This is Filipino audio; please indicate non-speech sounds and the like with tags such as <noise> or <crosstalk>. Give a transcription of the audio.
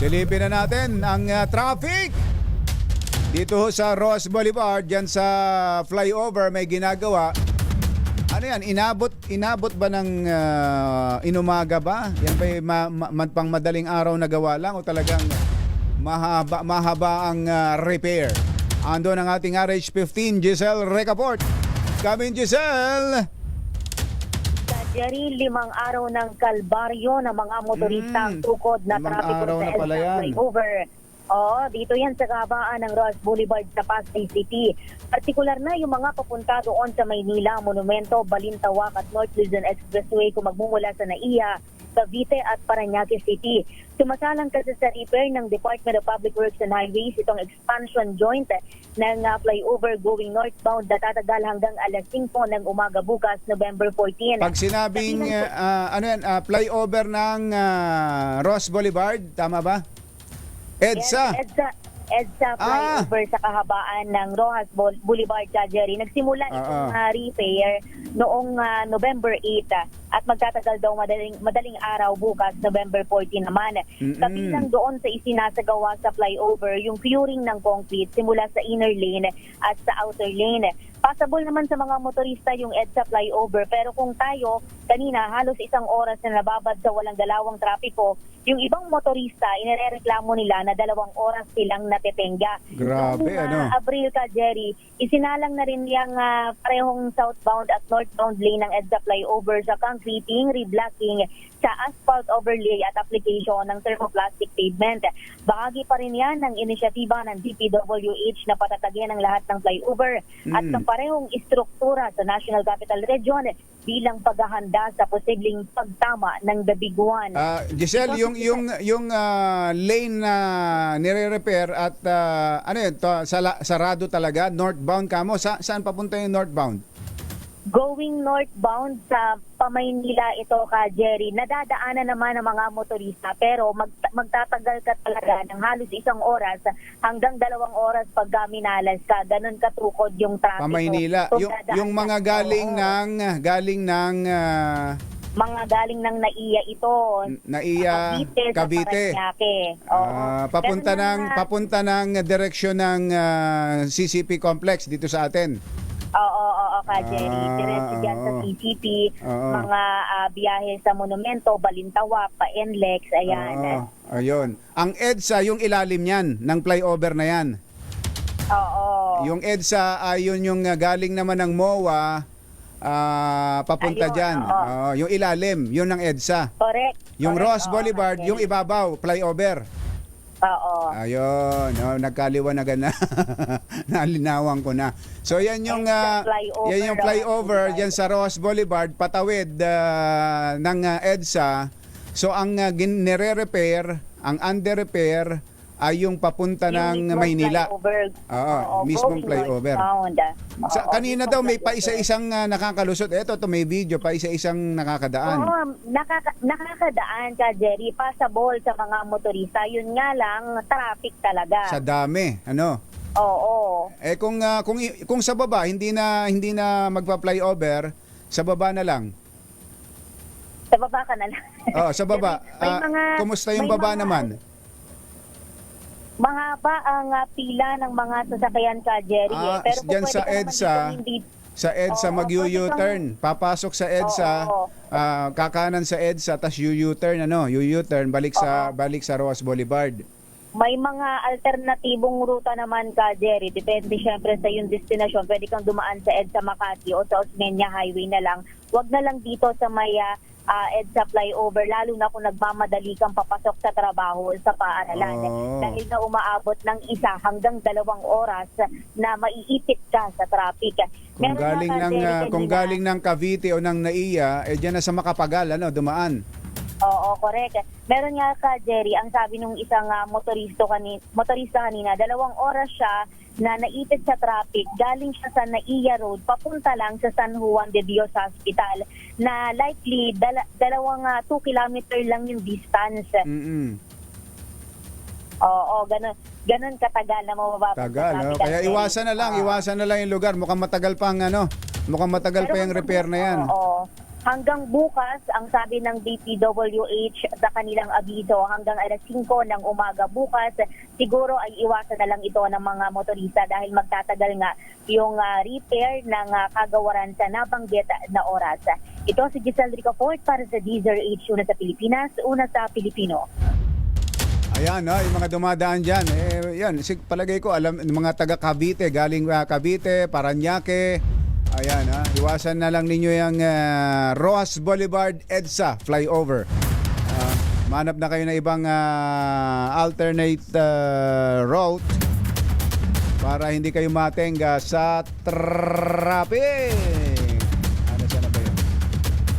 Silipin na natin ang uh, traffic. Dito ho sa Ross Boulevard, dyan sa flyover may ginagawa. Ano yan, inabot, inabot ba ng uh, inumaga ba? Yan ba ma- ma- pang madaling araw na gawa lang o talagang mahaba, mahaba ang uh, repair? Ando ng ating RH15, Giselle Recaport. Come in, Giselle! Jerry, limang araw ng kalbaryo ng mga motorista ang Mm, tukod na araw sa na pala flyover. Oo, dito yan sa kabaan ng Ross Boulevard sa Pasay City. Partikular na yung mga papunta doon sa Maynila, Monumento, Balintawak at North Luzon Expressway kung magmumula sa NAIA, Cavite at Parañaque City. Sumasalang kasi sa repair ng Department of Public Works and Highways itong expansion joint ng uh, flyover going northbound na tatagal hanggang alas 5 ng umaga bukas, November 14. Pag sinabing uh, uh, ano yan, uh, flyover ng uh, Ross Boulevard, tama ba? EDSA. Yes, EDSA, EDSA Ah. flyover sa kahabaan ng Rojas Boul- Boulevard, Jerry. Nagsimula Ah, itong ah. uh, repair noong ah, November 8 ah, at magtatagal daw madaling, madaling araw bukas, November 14 naman. Mm-mm. Kabilang doon sa isinasagawa sa flyover, yung curing ng concrete simula sa inner lane at sa outer lane. Possible naman sa mga motorista yung EDSA flyover pero kung tayo kanina halos isang oras na nababad sa walang dalawang trapiko, yung ibang motorista inirereklamo nila na dalawang oras silang natetenga. Grabe, Noong, ano? Abril ka, Jerry, isinalang na rin yung ah, parehong southbound at northbound lane ng EDSA flyover sa concreting, reblocking, sa asphalt overlay at application ng thermoplastic pavement. Bahagi pa rin yan ng inisyatiba ng DPWH na patatagyan ang lahat ng flyover at Mm. ng parehong istruktura sa National Capital Region bilang paghahanda sa posibleng pagtama ng The Big One. Ah, Giselle, yung yung yung ah, lane na nire-repair at ah, ano yun, to, sala- sarado talaga, northbound kamo. Sa, saan papunta yung northbound? Going northbound sa Pamaynila ito ka Jerry, nadadaanan naman ng mga motorista pero mag, magtatagal ka talaga ng halos isang oras hanggang dalawang oras pag minalas ka. Ganun katukod yung traffic. Pamaynila. Kung Yung yung mga ka- galing Oo. ng galing ng ah, mga galing ng naiya ito. Naiya, Cavite, sa Cavite. Ah, papunta Ganun ng na- papunta ng direksyon ng ah, CCP complex dito sa atin. Oo, oo, oo, ka, Jerry. Ah, Diretso dyan sa. CCP, Oo. mga ah, biyahe sa Monumento, Balintawa, Pa-NLEX, ayan. Oo, ayun. Ang EDSA yung ilalim niyan ng flyover na yan. Oo. Yung EDSA ay yun yung galing naman ng MOA ah, papunta Ayun, dyan. oo. Oo, yung ilalim, yun ng EDSA. Correct. Yung correct, Ross oo, Boulevard, Ka, yung ibabaw, flyover. Oo. Ayun, oh, nagkaliwanagan na. <laughs> Nalinawan ko na. So yan yung ah, EDSA flyover, yan yung Ross flyover Boulevard. diyan sa Ross Boulevard patawid ah, ng ah, EDSA. So ang uh, nire-repair, ang under-repair ay yung papunta Yung ng Maynila. Oo, mismong flyover. Sa, kanina daw may pa isa-isang ah, nakakalusot. Eto, to may video pa isa-isang nakakadaan. Oo, nakaka- nakakadaan ka, Jerry. Passable sa mga motorista. Yun nga lang, traffic talaga. Sa dami, ano? Oo. Eh kung ah, kung kung sa baba hindi na hindi na magpa-flyover, sa baba na lang. Sa baba ka na lang. Oh, sa baba. <laughs> Ah, mga- kumusta yung baba mga- naman? Mahaba ang ah, pila ng mga sasakyan ka, Jerry. eh. Ah, Pero kung dyan sa EDSA, hindi Sa EDSA Oo, mag-U-turn. Papasok sa EDSA, Oo. ah, kakanan sa EDSA tas U-turn ano, U-turn balik sa balik sa Ross Boulevard. May mga alternatibong ruta naman ka, Jerry. Depende syempre sa yung destination. Pwede kang dumaan sa EDSA Makati o sa Osmeña Highway na lang. Huwag na lang dito sa may ah, ah, EDSA flyover, lalo na kung nagmamadali kang papasok sa trabaho o sa paaralan. Oo. Dahil na umaabot ng isa hanggang dalawang oras na maiipit ka sa traffic. Kung Meron galing ng ah, kung galing ng Cavite o ng Naiya, eh diyan na sa Makapagal ano, dumaan. Oo, correct. Meron nga ka, Jerry, ang sabi nung isang ah, motoristo kanina, motorista kanina, dalawang oras siya na naipit sa traffic. Galing siya sa Naiya Road, papunta lang sa San Juan de Dios Hospital na likely dala- dalawang 2 kilometer lang yung distance. Mm. Oo, ganun, ganun katagal na mababa Tagal, no? Kaya iwasan na lang, iwasan na lang yung lugar. Mukhang matagal pang ano, mukhang matagal pa yung repair na yan. Oo. Hanggang bukas, ang sabi ng DPWH sa kanilang abiso, hanggang alas 5 ng umaga bukas, siguro ay iwasan na lang ito ng mga motorista dahil magtatagal nga yung ah, repair ng ah, kagawaran sa nabanggit na oras. Ito si Giselle Ricafort para sa Deezer H, una sa Pilipinas, una sa Pilipino. Ayan, no, yung mga dumadaan dyan. Eh, yan, palagay ko, alam, mga taga Cavite, galing uh, Cavite, Paranaque. Ayan, ha, iwasan na lang ninyo yung ah, Roas Boulevard EDSA flyover. Ah, manap na kayo na ibang ah, alternate ah, route para hindi kayo matenga sa traffic.